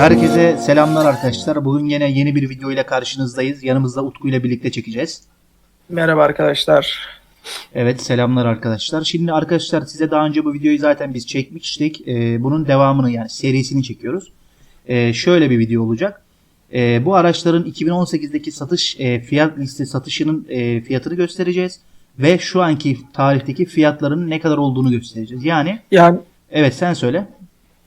Herkese selamlar arkadaşlar. Bugün yine yeni bir video ile karşınızdayız. Yanımızda Utku ile birlikte çekeceğiz. Merhaba arkadaşlar. Evet selamlar arkadaşlar. Şimdi arkadaşlar size daha önce bu videoyu zaten biz çekmiştik. Ee, bunun devamını yani serisini çekiyoruz. Ee, şöyle bir video olacak. Ee, bu araçların 2018'deki satış e, fiyat liste satışının e, fiyatını göstereceğiz. Ve şu anki tarihteki fiyatların ne kadar olduğunu göstereceğiz. Yani Yani evet sen söyle.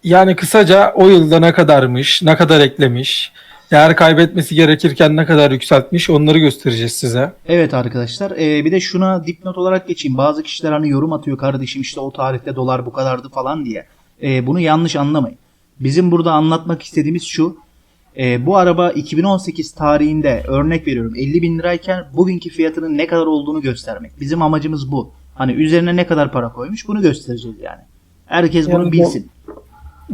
Yani kısaca o yılda ne kadarmış, ne kadar eklemiş, değer kaybetmesi gerekirken ne kadar yükseltmiş onları göstereceğiz size. Evet arkadaşlar e, bir de şuna dipnot olarak geçeyim. Bazı kişiler hani yorum atıyor kardeşim işte o tarihte dolar bu kadardı falan diye. E, bunu yanlış anlamayın. Bizim burada anlatmak istediğimiz şu. e, bu araba 2018 tarihinde örnek veriyorum 50 bin lirayken bugünkü fiyatının ne kadar olduğunu göstermek. Bizim amacımız bu. Hani üzerine ne kadar para koymuş bunu göstereceğiz yani. Herkes bunu Yani bu- bilsin.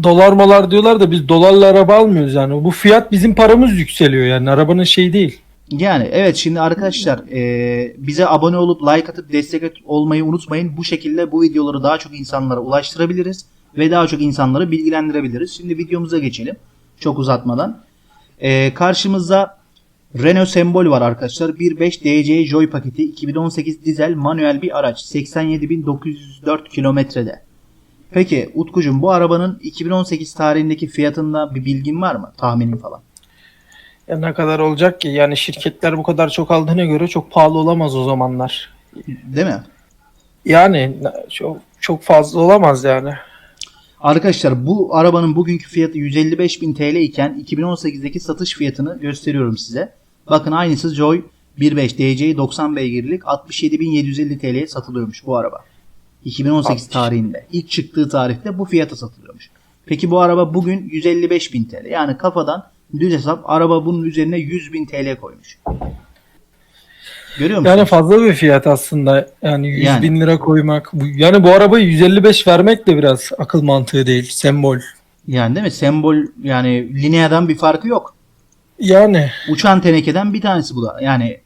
Dolar molar diyorlar da biz dolarla araba almıyoruz yani. Bu fiyat bizim paramız yükseliyor yani arabanın şeyi değil. Yani evet şimdi arkadaşlar e, bize abone olup like atıp destek olmayı unutmayın. Bu şekilde bu videoları daha çok insanlara ulaştırabiliriz ve daha çok insanları bilgilendirebiliriz. Şimdi videomuza geçelim çok uzatmadan. E, karşımızda Renault Sembol var arkadaşlar. 1.5 DC Joy paketi 2018 dizel manuel bir araç 87.904 kilometrede. Peki Utkucuğum bu arabanın 2018 tarihindeki fiyatında bir bilgin var mı? Tahminin falan. Ya ne kadar olacak ki? Yani şirketler bu kadar çok aldığına göre çok pahalı olamaz o zamanlar. Değil mi? Yani çok çok fazla olamaz yani. Arkadaşlar bu arabanın bugünkü fiyatı 155.000 TL iken 2018'deki satış fiyatını gösteriyorum size. Bakın aynısı Joy 1.5 DC 90 beygirlik 67.750 TL'ye satılıyormuş bu araba. 2018 60. tarihinde. İlk çıktığı tarihte bu fiyata satılıyormuş. Peki bu araba bugün 155.000 TL. Yani kafadan düz hesap araba bunun üzerine 100.000 TL koymuş. Görüyor musun? Yani fazla bir fiyat aslında. Yani 100 Yani. bin lira koymak. Yani bu arabayı 155 vermek de biraz akıl mantığı değil. Sembol. Yani değil mi? Sembol yani lineadan bir farkı yok. Yani Uçan tenekeden bir tanesi bu da. Yani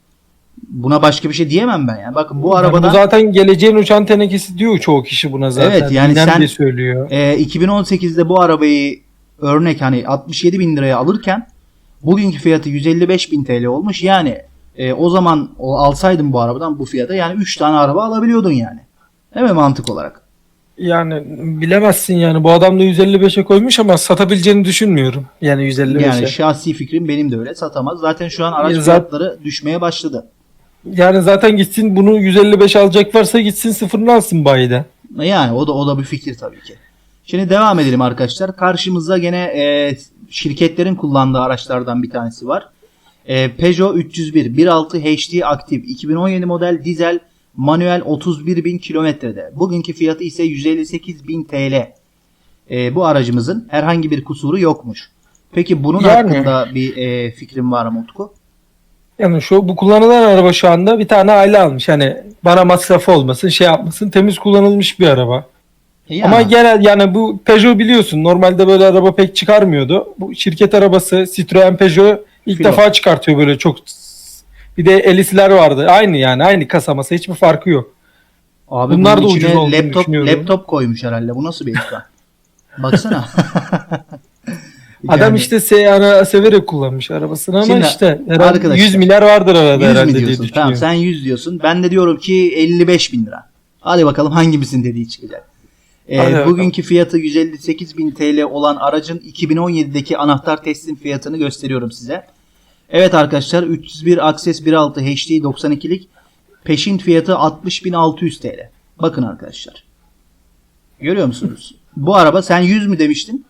buna başka bir şey diyemem ben yani. Bakın bu Yani arabadan bu zaten geleceğin uçan tenekesi diyor çoğu kişi buna zaten. Evet, yani Bilinen sen- de söylüyor. e, 2018'de bu arabayı örnek hani 67 bin liraya alırken bugünkü fiyatı 155 bin TL olmuş. Yani e, o zaman o alsaydın bu arabadan bu fiyata yani 3 tane araba alabiliyordun yani. Değil mi mantık olarak? Yani bilemezsin yani bu adam da 155'e koymuş ama satabileceğini düşünmüyorum. Yani 155'e. Yani şahsi fikrim benim de öyle satamaz. Zaten şu an araç fiyatları düşmeye başladı. Zaten gitsin bunu 155 alacak varsa gitsin sıfırını alsın bayide. Yani o da o da bir fikir tabii ki. Şimdi devam edelim arkadaşlar. Karşımızda gene e, şirketlerin kullandığı araçlardan bir tanesi var. E, Peugeot 301 1.6 HD aktif 2017 model dizel manuel 31.000 kilometrede. Bugünkü fiyatı ise 158.000 TL. E, bu aracımızın herhangi bir kusuru yokmuş. Peki bunun Yani. hakkında bir e, fikrin var mı Utku? Yani şu bu kullanılan araba şu anda bir tane aile almış. Hani bana masrafı olmasın şey yapmasın temiz kullanılmış bir araba. Ya, Ama genel yani bu Peugeot biliyorsun normalde böyle araba pek çıkarmıyordu. Bu şirket arabası Citroen Peugeot ilk Filo. defa çıkartıyor böyle çok. Bir de Elis'ler vardı. Aynı yani aynı kasa masa hiçbir farkı yok. Abi Bunlar da ucuz olduğunu laptop, düşünüyorum. laptop koymuş herhalde. Bu nasıl bir ekran? Baksana. Adam Yani işte Seyhan'ı severek kullanmış arabasını ama Şimdi işte herhalde arkadaşlar, 100 milyar vardır arada 100 mi herhalde diye diyorsun? düşünüyorum. Tamam sen 100 diyorsun. Ben de diyorum ki 55 bin lira. Hadi bakalım hangimizin dediği çıkacak. Ee, Hadi bakalım. bugünkü fiyatı 158 bin TL olan aracın 2017'deki anahtar teslim fiyatını gösteriyorum size. Evet arkadaşlar 301 Access 1.6 HD 92'lik peşin fiyatı 60.600 TL. Bakın arkadaşlar. Görüyor musunuz? Bu araba sen 100 mü demiştin?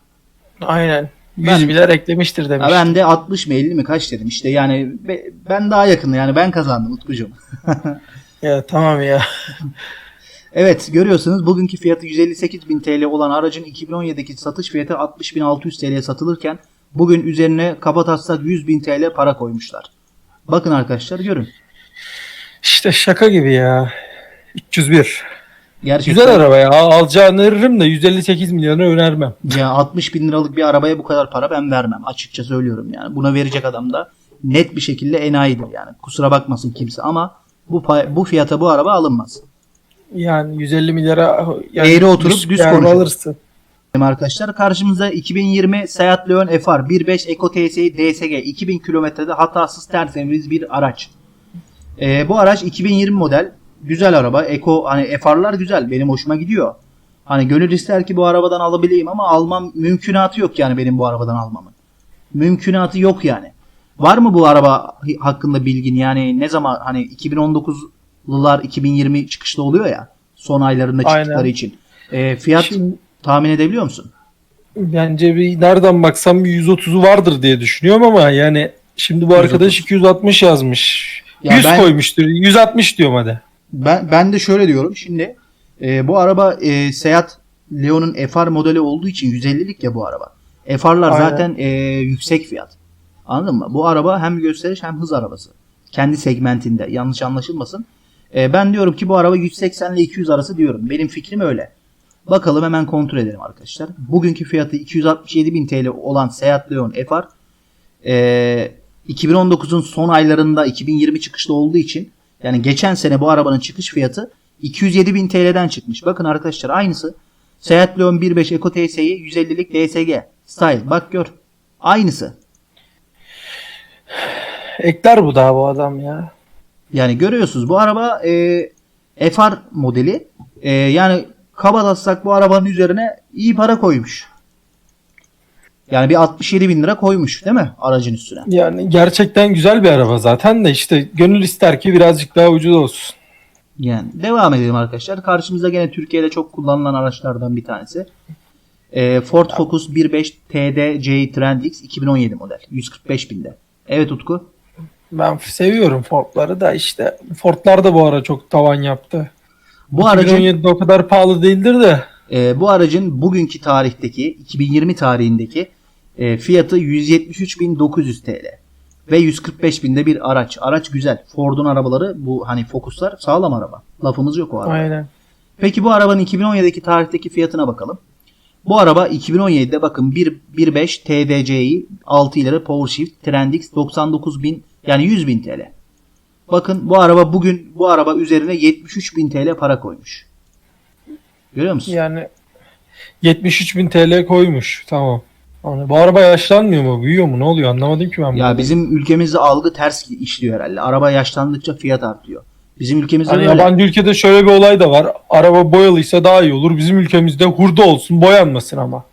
Aynen. 100 Ben- milyar eklemiştir demiş. Ben de 60 mı 50 mi kaç dedim işte yani be- ben daha yakın yani ben kazandım Utkucuğum. Ya tamam ya. Evet görüyorsunuz bugünkü fiyatı 158.000 TL olan aracın 2017'deki satış fiyatı 60.600 TL'ye satılırken bugün üzerine kabataslak 100.000 TL para koymuşlar. Bakın arkadaşlar görün. İşte şaka gibi ya. 301. Gerçekten Güzel araba ya. Al- Alacağını öneririm de 158 milyonu önermem. ya 60 bin liralık bir arabaya bu kadar para ben vermem. Açıkça söylüyorum yani. Buna verecek adam da net bir şekilde enayidir yani. Kusura bakmasın kimse ama bu pay- bu fiyata bu araba alınmaz. Yani 150 milyara yani Eğri oturup düz düz alırsın. arkadaşlar. Karşımızda 2020 Seat Leon FR 1.5 Eco TSI DSG 2000 kilometrede hatasız tertemiz bir araç. Ee, bu araç 2020 model. Güzel araba. Eco hani FR'lar güzel. Benim hoşuma gidiyor. Hani gönül ister ki bu arabadan alabileyim ama almam mümkünatı yok yani benim bu arabadan almamın. Mümkünatı yok yani. Var mı bu araba hakkında bilgin? Yani ne zaman hani 2019'lular 2020 çıkışlı oluyor ya son aylarında çıktıkları Aynen. için. Ee, fiyat Şimdi tahmin edebiliyor musun? bence bir nereden baksam bir 130'u vardır diye düşünüyorum ama yani şimdi bu arkadaş 260 yazmış. Ya 100 ben- koymuştur. 160 diyorum hadi. Ben, ben de şöyle diyorum. Şimdi e, bu araba e, Seat Leon'un FR modeli olduğu için 150'lik ya bu araba. FR'lar Aynen. zaten e, yüksek fiyat. Anladın mı? Bu araba hem gösteriş hem hız arabası. Kendi segmentinde. Yanlış anlaşılmasın. E, ben diyorum ki bu araba 180 ile 200 arası diyorum. Benim fikrim öyle. Bakalım hemen kontrol edelim arkadaşlar. Bugünkü fiyatı 267 bin TL olan Seat Leon FR e, 2019'un son aylarında 2020 çıkışlı olduğu için yani geçen sene bu arabanın çıkış fiyatı 207 bin TL'den çıkmış. Bakın arkadaşlar aynısı. Seat Leon 1.5 Eco TSI 150'lik DSG Style. Bak gör. Aynısı. Ekler bu daha bu adam ya. Yani görüyorsunuz bu araba e, FR modeli. E, yani kabataslak bu arabanın üzerine iyi para koymuş. Yani bir 67 bin lira koymuş değil mi aracın üstüne? Yani gerçekten güzel bir araba zaten de işte gönül ister ki birazcık daha ucuz olsun. Yani devam edelim arkadaşlar. Karşımızda gene Türkiye'de çok kullanılan araçlardan bir tanesi. Ee, Ford Focus 1.5 TDCi Trendix 2017 model. 145 binde. Evet Utku. Ben seviyorum Ford'ları da işte Ford'lar da bu ara çok tavan yaptı. Bu aracın 2017'de o kadar pahalı değildir de e, bu aracın bugünkü tarihteki 2020 tarihindeki e, fiyatı 173.900 TL ve 145 binde bir araç. Araç güzel. Ford'un arabaları bu hani Focus'lar sağlam araba. Lafımız yok o araba. aynen. Peki bu arabanın 2017'deki tarihteki fiyatına bakalım. Bu araba 2017'de bakın 1 1.5 TDCi 6 ileri Power Shift Trendix 99.000 yani 100.000 TL. Bakın bu araba bugün bu araba üzerine 73.000 TL para koymuş. Görüyor musun? Yani 73 bin TL koymuş. Tamam. Hani bu araba yaşlanmıyor mu? Büyüyor mu? Ne oluyor? Anlamadım ki ben. Ya bunu. bizim ülkemizde algı ters işliyor herhalde. Araba yaşlandıkça fiyat artıyor. Bizim ülkemizde Hani böyle. yabancı ülkede şöyle bir olay da var. Araba boyalıysa daha iyi olur. Bizim ülkemizde hurda olsun, boyanmasın ama.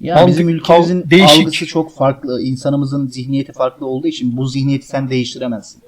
Ya Mantık- bizim ülkemizin değişik. algısı çok farklı. İnsanımızın zihniyeti farklı olduğu için bu zihniyeti sen değiştiremezsin.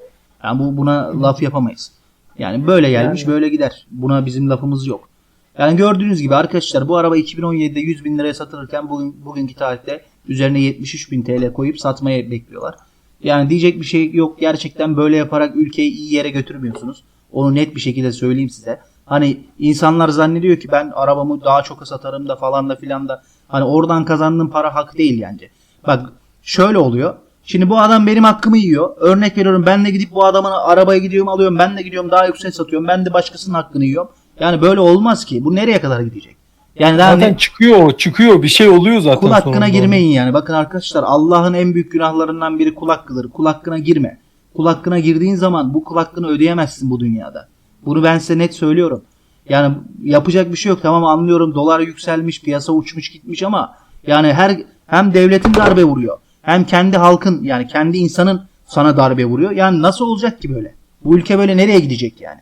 Yani bu buna laf yapamayız. Yani böyle gelmiş Yani. böyle gider. Buna bizim lafımız yok. Yani gördüğünüz gibi arkadaşlar bu araba 2017'de 100 bin liraya satılırken bugün, bugünkü tarihte üzerine 73 bin TL koyup satmaya bekliyorlar. Yani diyecek bir şey yok. Gerçekten böyle yaparak ülkeyi iyi yere götürmüyorsunuz. Onu net bir şekilde söyleyeyim size. Hani insanlar zannediyor ki ben arabamı daha çok satarım da falan da filan da. Hani oradan kazandığım para hak değil bence. Bak şöyle oluyor. Şimdi bu adam benim hakkımı yiyor. Örnek veriyorum ben de gidip bu adamın arabaya gidiyorum alıyorum. Ben de gidiyorum daha yüksek satıyorum. Ben de başkasının hakkını yiyorum. Yani böyle olmaz ki. Bu nereye kadar gidecek? Yani daha Zaten ne- çıkıyor çıkıyor. Bir şey oluyor zaten. Kul hakkına girmeyin yani. Bakın arkadaşlar Allah'ın en büyük günahlarından biri kul hakkıdır. Kul hakkına girme. Kul hakkına girdiğin zaman bu kul hakkını ödeyemezsin bu dünyada. Bunu ben size net söylüyorum. Yani yapacak bir şey yok. Tamam anlıyorum dolar yükselmiş, piyasa uçmuş gitmiş ama yani her hem devletin darbe vuruyor. Hem kendi halkın yani kendi insanın sana darbe vuruyor. Yani nasıl olacak ki böyle? Bu ülke böyle nereye gidecek yani?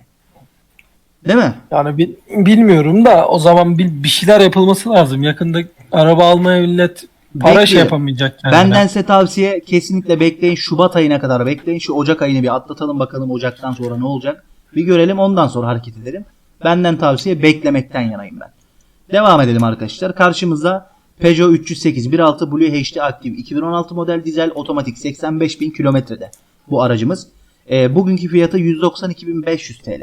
Değil mi? Yani bil- bilmiyorum da o zaman bir, bir şeyler yapılması lazım. Yakında araba almaya millet para şey yapamayacak kendine. Benden size tavsiye kesinlikle bekleyin. Şubat ayına kadar bekleyin. Şu Ocak ayını bir atlatalım bakalım Ocak'tan sonra ne olacak. Bir görelim ondan sonra hareket edelim. Benden tavsiye beklemekten yanayım ben. Devam edelim arkadaşlar. Karşımızda Peugeot 308 1.6 Blue HD Active 2016 model dizel otomatik 85.000 kilometrede bu aracımız. Ee, bugünkü fiyatı 192.500 TL.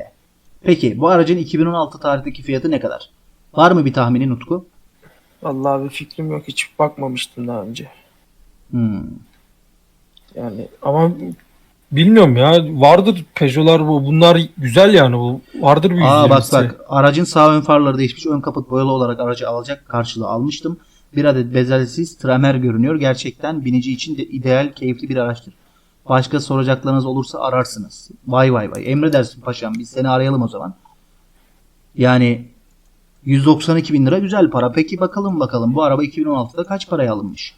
Peki bu aracın 2016 tarihteki fiyatı ne kadar? Var mı bir tahminin Utku? Vallahi bir fikrim yok. Hiç bakmamıştım daha önce. Hmm. Yani ama bilmiyorum ya. Vardır Peugeot'lar bu. Bunlar güzel yani bu. Vardır bir Aa bak %20'si. bak aracın sağ ön farları değişmiş. Ön kaput boyalı olarak aracı alacak karşılığı almıştım. Bir adet bezelsiz tramer görünüyor. Gerçekten binici için de ideal, keyifli bir araçtır. Başka soracaklarınız olursa ararsınız. Vay vay vay. Emredersin paşam. Biz seni arayalım o zaman. Yani 192 bin lira güzel para. Peki bakalım bakalım bu araba 2016'da kaç paraya alınmış?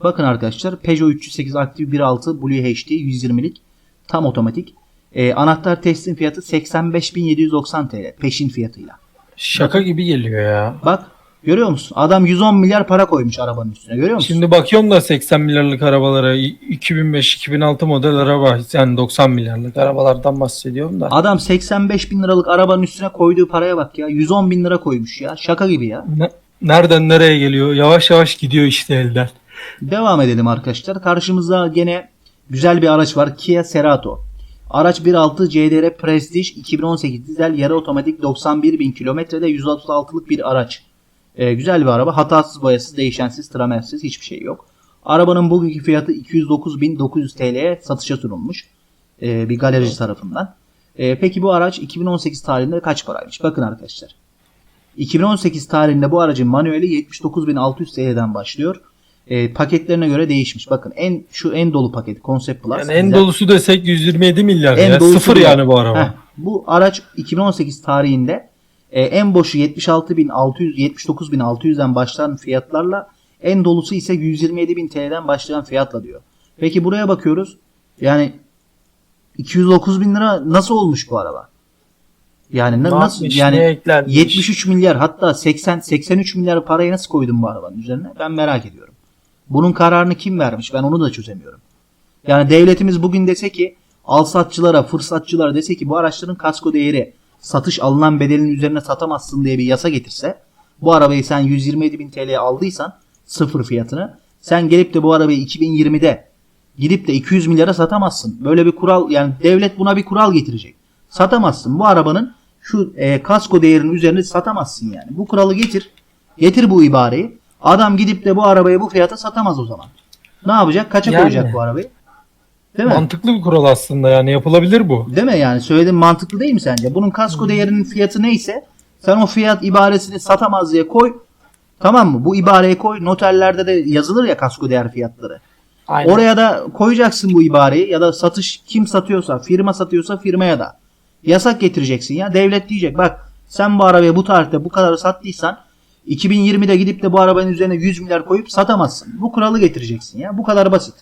Bakın arkadaşlar Peugeot 308 Active 1.6 Blue HD 120'lik tam otomatik. Ee, anahtar teslim fiyatı 85.790 TL peşin fiyatıyla. Şaka gibi geliyor ya. Bak görüyor musun? Adam 110 milyar para koymuş arabanın üstüne görüyor musun? Şimdi bakıyorum da 80 milyarlık arabalara 2005-2006 model araba yani 90 milyarlık arabalardan bahsediyorum da. Adam 85 bin liralık arabanın üstüne koyduğu paraya bak ya. 110 bin lira koymuş ya. Şaka gibi ya. Ne- Nereden nereye geliyor? Yavaş yavaş gidiyor işte elden. Devam edelim arkadaşlar. Karşımızda gene güzel bir araç var. Kia Cerato. Araç 1.6 CDR Prestige 2018 dizel yarı otomatik 91 bin kilometrede 136'lık bir araç. Ee, güzel bir araba. Hatasız boyasız, değişensiz, tramersiz hiçbir şey yok. Arabanın bugünkü fiyatı 209.900 TL'ye satışa sunulmuş. Ee, bir galerici tarafından. Ee, peki bu araç 2018 tarihinde kaç paraymış? Bakın arkadaşlar. 2018 tarihinde bu aracın manueli 79.600 TL'den başlıyor. Ee, paketlerine göre değişmiş. Bakın en şu en dolu paket Concept Plus. Yani en güzel. dolusu desek 127 milyar En ya. Sıfır yani bu araba. Heh, bu araç 2018 tarihinde e, en boşu 76.600 79.600'den başlayan fiyatlarla en dolusu ise 127.000 TL'den başlayan fiyatla diyor. Peki buraya bakıyoruz. Yani 209 bin lira nasıl olmuş bu araba? Yani Ne nasıl yani ne eklenmiş? 73 milyar hatta 80 83 milyar parayı nasıl koydun bu arabanın üzerine? Ben merak ediyorum. Bunun kararını kim vermiş? Ben onu da çözemiyorum. Yani devletimiz bugün dese ki alsatçılara, fırsatçılara dese ki bu araçların kasko değeri satış alınan bedelin üzerine satamazsın diye bir yasa getirse bu arabayı sen 127 bin TL'ye aldıysan sıfır fiyatını sen gelip de bu arabayı 2020'de gidip de 200 milyara satamazsın. Böyle bir kural yani devlet buna bir kural getirecek. Satamazsın. Bu arabanın şu e, kasko değerinin üzerine satamazsın yani. Bu kuralı getir. Getir bu ibareyi. Adam gidip de bu arabayı bu fiyata satamaz o zaman. Ne yapacak? Kaça Yani. koyacak bu arabayı? Değil mi? Mantıklı bir kural aslında yani yapılabilir bu. Değil mi yani? Söylediğim mantıklı değil mi sence? Bunun kasko değerinin fiyatı neyse sen o fiyat ibaresini satamaz diye koy. Tamam mı? Bu ibareyi koy. Noterlerde de yazılır ya kasko değer fiyatları. Aynen. Oraya da koyacaksın bu ibareyi ya da satış kim satıyorsa, firma satıyorsa firmaya da yasak getireceksin ya. Devlet diyecek bak sen bu arabayı bu tarihte bu kadar sattıysan 2020'de gidip de bu arabanın üzerine 100 milyar koyup satamazsın. Bu kuralı getireceksin ya. Bu kadar basit.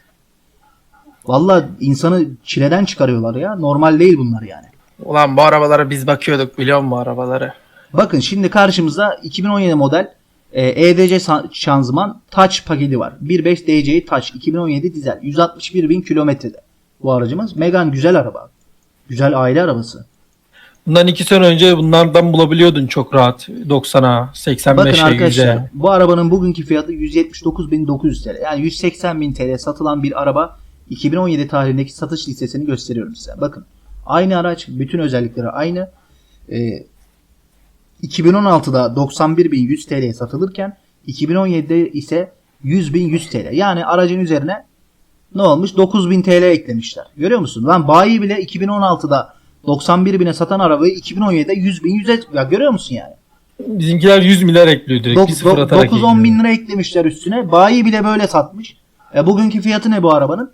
Vallahi insanı çileden çıkarıyorlar ya. Normal değil bunlar yani. Ulan bu arabalara biz bakıyorduk biliyor musun bu arabaları? Bakın şimdi karşımızda 2017 model e, EDC sa- şanzıman Touch paketi var. 1.5 DCi Touch 2017 dizel 161 bin kilometrede bu aracımız. Megane güzel araba. Güzel aile arabası. Bundan iki sene önce bunlardan bulabiliyordun çok rahat. 90'a, 85'e, Bakın 100'e. arkadaşlar bu arabanın bugünkü fiyatı 179.900 TL. Yani 180.000 TL satılan bir araba 2017 tarihindeki satış listesini gösteriyorum size. Bakın aynı araç bütün özellikleri aynı. Ee, 2016'da 91.100 TL'ye satılırken 2017'de ise 100.100 TL. Yani aracın üzerine ne olmuş? 9.000 TL eklemişler. Görüyor musun? Lan bayi bile 2016'da 91.000'e satan arabayı 2017'de 100.100'e ya görüyor musun yani? Bizimkiler 100 milyar ekliyor direkt. bir sıfır atarak 9-10 ekliyor. bin lira eklemişler üstüne. Bayi bile böyle satmış. E bugünkü fiyatı ne bu arabanın?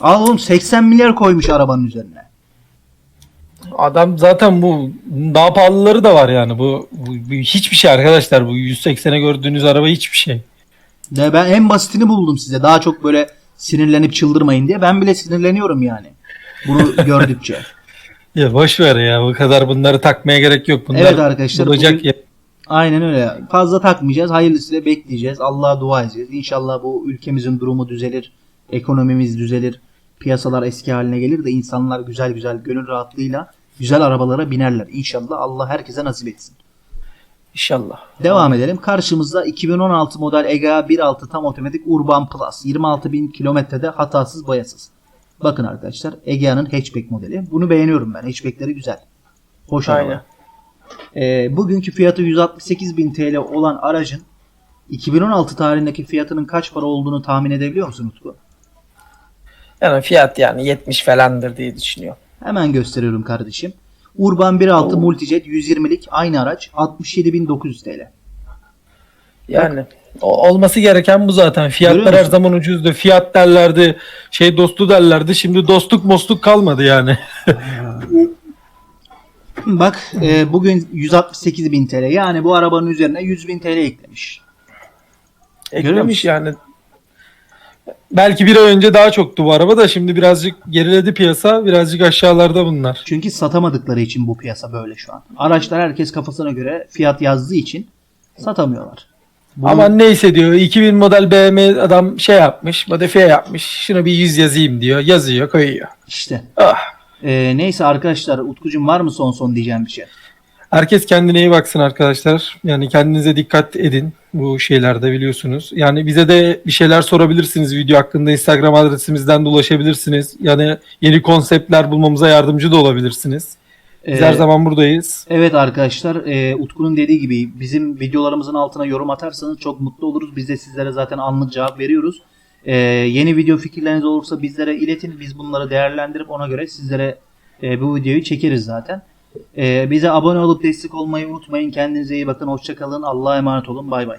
Al oğlum 80 milyar koymuş arabanın üzerine. Adam zaten bu daha pahalıları da var yani. Bu, bu, bu hiçbir şey arkadaşlar. Bu 180'e gördüğünüz araba hiçbir şey. De ben en basitini buldum size. Daha çok böyle sinirlenip çıldırmayın diye. Ben bile sinirleniyorum yani. Bunu gördükçe. Ya boş ver ya. Bu kadar bunları takmaya gerek yok. Bunlar Evet arkadaşlar, bulacak bugün- ya. Aynen öyle. Fazla takmayacağız. Hayırlısıyla bekleyeceğiz. Allah'a dua edeceğiz. İnşallah bu ülkemizin durumu düzelir. Ekonomimiz düzelir. Piyasalar eski haline gelir de insanlar güzel güzel gönül rahatlığıyla güzel arabalara binerler. İnşallah Allah herkese nasip etsin. İnşallah. Devam edelim. Karşımızda 2016 model Egea 1.6 tam otomatik Urban Plus. 26.000 kilometrede hatasız boyasız. Bakın arkadaşlar Egea'nın hatchback modeli. Bunu beğeniyorum ben. Hatchbackleri güzel. Hoş araba. Aynen. Ee, bugünkü fiyatı 168.000 TL olan aracın 2016 tarihindeki fiyatının kaç para olduğunu tahmin edebiliyor musun Utku? Yani fiyat yani 70 falandır diye düşünüyorum. Hemen gösteriyorum kardeşim. Urban 1.6 Multijet 120'lik aynı araç 67.900 TL. Yani o- olması gereken bu zaten. Fiyatlar her zaman ucuzdu. Fiyat derlerdi, şey dostu derlerdi. Şimdi dostluk mostluk kalmadı yani. Bak e, bugün 168 bin TL yani bu arabanın üzerine 100 bin TL eklemiş. Eklemiş yani. Belki bir ay önce daha çoktu bu araba da şimdi birazcık geriledi piyasa. Birazcık aşağılarda bunlar. Çünkü satamadıkları için bu piyasa böyle şu an. Araçlar herkes kafasına göre fiyat yazdığı için satamıyorlar. Bu- Ama neyse diyor 2000 model BMW adam şey yapmış modifiye yapmış. Şuna bir 100 yazayım diyor. Yazıyor koyuyor. işte. Ah. E, neyse arkadaşlar Utkucuğum var mı son son diyeceğim bir şey? Herkes kendine iyi baksın arkadaşlar. Yani kendinize dikkat edin bu şeylerde biliyorsunuz. Yani bize de bir şeyler sorabilirsiniz video hakkında. Instagram adresimizden de ulaşabilirsiniz. Yani yeni konseptler bulmamıza yardımcı da olabilirsiniz. Biz E, her zaman buradayız. Evet arkadaşlar e, Utku'nun dediği gibi bizim videolarımızın altına yorum atarsanız çok mutlu oluruz. Biz de sizlere zaten anlık cevap veriyoruz. E, yeni video fikirleriniz olursa bizlere iletin. Biz bunları değerlendirip ona göre sizlere e, bu videoyu çekeriz zaten. E, bize abone olup destek olmayı unutmayın. Kendinize iyi bakın. Hoşçakalın. Allah'a emanet olun. Bay bay.